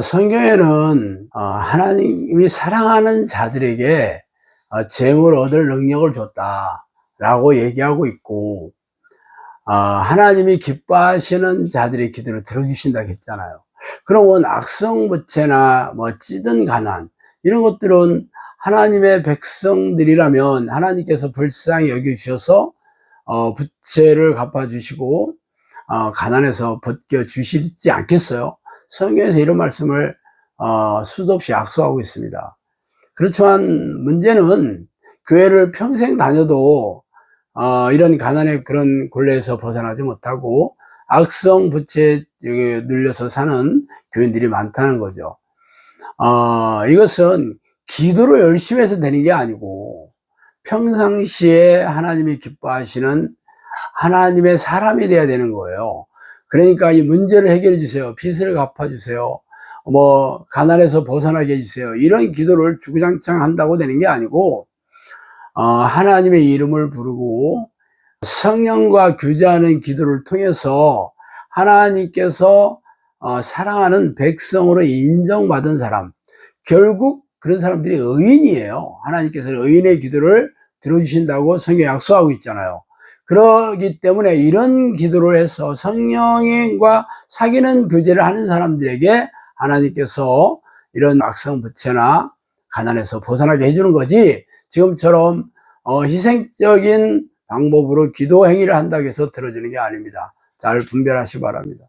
성경에는 어, 하나님이 사랑하는 자들에게 어, 재물 얻을 능력을 줬다라고 얘기하고 있고 어, 하나님이 기뻐하시는 자들의 기도를 들어주신다고 했잖아요. 그러면 악성 부채나 뭐 찌든 가난 이런 것들은 하나님의 백성들이라면 하나님께서 불쌍히 여겨주셔서 어, 부채를 갚아주시고 어, 가난에서 벗겨 주시지 않겠어요? 성경에서 이런 말씀을 어, 수도 없이 약속하고 있습니다. 그렇지만 문제는 교회를 평생 다녀도 어, 이런 가난의 그런 곤례에서 벗어나지 못하고 악성 부채에 눌려서 사는 교인들이 많다는 거죠. 어, 이것은 기도를 열심히 해서 되는 게 아니고 평상시에 하나님이 기뻐하시는 하나님의 사람이 돼야 되는 거예요. 그러니까 이 문제를 해결해 주세요. 빚을 갚아 주세요. 뭐 가난에서 벗어나게 해주세요. 이런 기도를 주구장창 한다고 되는 게 아니고 어, 하나님의 이름을 부르고 성령과 교제하는 기도를 통해서 하나님께서 어, 사랑하는 백성으로 인정받은 사람 결국 그런 사람들이 의인이에요. 하나님께서 의인의 기도를 들어주신다고 성경 약속하고 있잖아요. 그러기 때문에 이런 기도를 해서 성령과 사귀는 교제를 하는 사람들에게 하나님께서 이런 악성 부채나 가난에서 벗어나게 해주는 거지 지금처럼 어, 희생적인 방법으로 기도 행위를 한다고 해서 들어주는 게 아닙니다. 잘 분별하시 기 바랍니다.